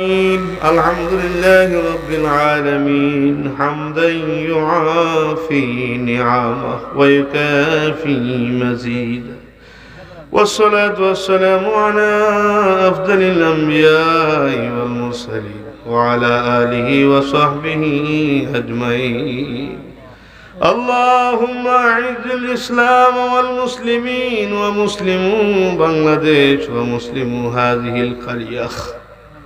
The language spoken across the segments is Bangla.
الحمد لله رب العالمين. حمدا يعافي نعمه ويكافي مزيدا والصلاة والسلام على أفضل الأنبياء والمرسلين وعلى آله وصحبه أجمعين. اللهم أعز الإسلام والمسلمين ومسلمو بنغلاديش ومسلمو هذه القرية.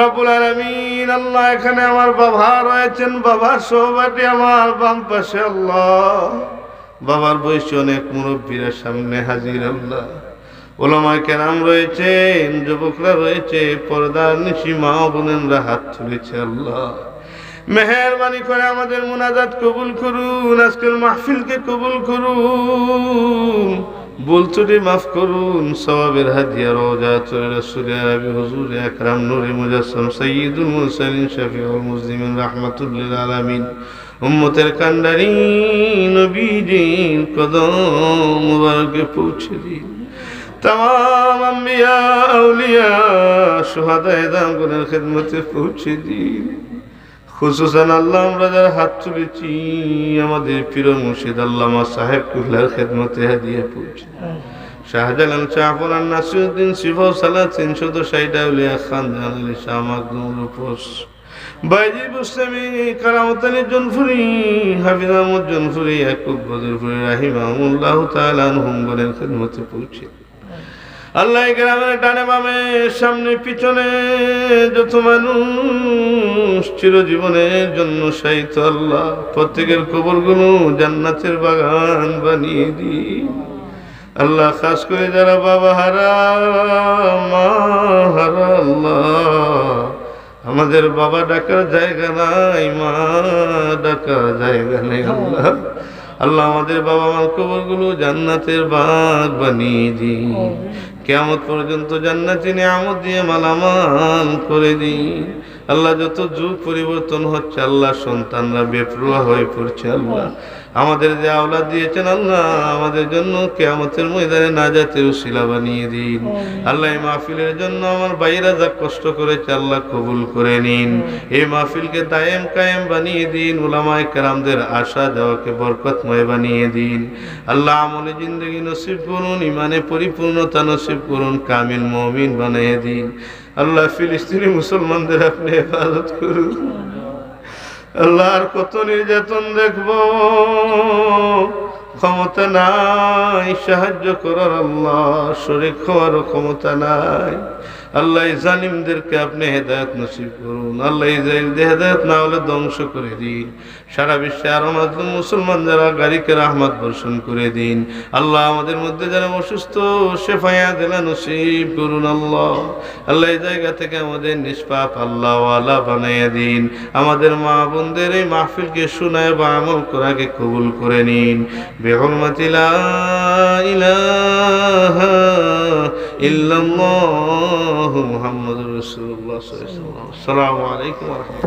রবুল আল্লাহ এখানে আমার বাবা রয়েছেন, বাবার সৌবাটি আমার বাম পাশে, আল্লাহ। বাবার বয়সী অনেক মুরব্বীরা সামনে হাজির, আল্লাহ। ওলামায় কেরাম রয়েছেন, যুবকরা রয়েছে, পর্দার নিশি মা বোনেনরা হাত তুলেছে, আল্লাহ। মেহরবানি করে আমাদের মোনাজাত কবুল করুন, আজকের মাহফিলকে কবুল করুন। বলতুরি মাফ করুন সবাবের হাদিয়া, রোজা চলে রসুলিয়া রবি হুজুর একরাম নুরি মুজাসম সঈদুল মুরসালিন, শফিউল মুসলিমিন, রাহমাতুল্লিল আলামিন। উম্মতের কান্ডারি, নবীজির কদম মুবারকে পৌঁছে দিন। তাম আম্বিয়া, আউলিয়া সোহাদায় দাম গুণের খেদমতে পৌঁছে দিন। খুশুসান আল্লাহ, আমরা যারা হাত তুলেছি, আমাদের প্রিয় মুর্শিদ আল্লামা সাহেব কুল্লার খেদমতে হাদিয়ে পৌঁছে। শাহজালাল শাহপুরান নাসিরুদ্দিন শিব সালাহ তিনশো তো সাইডা উলিয়া খান জানালি শাহ মাকদুম রূপস বাইজি বুস্তামি কারামত আলী জনফুরি, হাফিজ আহমদ জনফুরি, ইয়াকুব বদরফুরি, রাহিমাহুল্লাহ তাআলা আনহুম গনের খেদমতে পৌঁছে। আল্লাহ গ্রামের ডানে বামে, সামনে পিছনে যত মানুষ চিরজীবনের জন্য সাহিত আল্লাহ প্রত্যেকের কবরগুলো জান্নাতের বাগান বানিয়ে দি আল্লাহ খাস করে যারা বাবা হারা মা হারা আল্লাহ। আমাদের বাবা ডাকার জায়গা নাই মা ডাকার জায়গা নেই আল্লাহ। আল্লাহ আমাদের বাবা মার কবরগুলো জান্নাতের বাগ বানিয়ে দিই। কেমন পর্যন্ত জান্নাতি নিয়ামত দিয়ে মালামাল করে দিই। আল্লাহ যত যুগ পরিবর্তন হচ্ছে আল্লাহ সন্তানরা বেপরুয়া হয়ে পড়ছে আল্লাহ। আমাদের যে আওলাদ দিয়েছেন আল্লাহ আমাদের জন্য কেয়ামতের ময়দানে নাজাতের উশিলা বানিয়ে দিন। আল্লাহ এই মাহফিলের জন্য আমার বাইরা যা কষ্ট করেছে আল্লাহ কবুল করে নিন। এই মাহফিলকে দায়েম কায়েম বানিয়ে দিন ওলামায় কেরামদের আশা যাওয়াকে বরকতময় বানিয়ে দিন। আল্লাহ আমলে জিন্দগি নসিব করুন ইমানে পরিপূর্ণতা নসিব করুন কামিল মমিন বানিয়ে দিন। আল্লাহ ফিলিস্তিনি মুসলমানদের আপনি হেফাজত করুন। আল্লাহর কত নির্যাতন দেখব। ক্ষমতা নাই, সাহায্য করার আল্লাহ শরীর খাওয়ারও ক্ষমতা নাই। আল্লাহ জালিমদেরকে আপনি হেদায়ত নসিব করুন। আল্লাহ ইসরায়েলদের হেদায়ত না হলে ধ্বংস করে দিন। সারা বিশ্বে আরও মাধ্যম মুসলমান যারা গাড়িকে রাহমাত বর্ষণ করে দিন। আল্লাহ আমাদের মধ্যে যারা অসুস্থ, শেফায়া দিলা নসিব করুন আল্লাহ। আল্লাহ এই জায়গা থেকে আমাদের নিষ্পাপ আল্লাহ আল্লাহ বানাইয়া দিন। আমাদের মা বোনদের এই মাহফিলকে শোনায় বা আমল করাকে কবুল করে নিন। বেহরমাতিলা ইলাহা ইল্লাল্লাহু মুহাম্মাদুর রাসূলুল্লাহ সাল্লাল্লাহু আলাইহি ওয়া সাল্লাম। আসসালামু আলাইকুম ওয়া রাহমাতুল্লাহ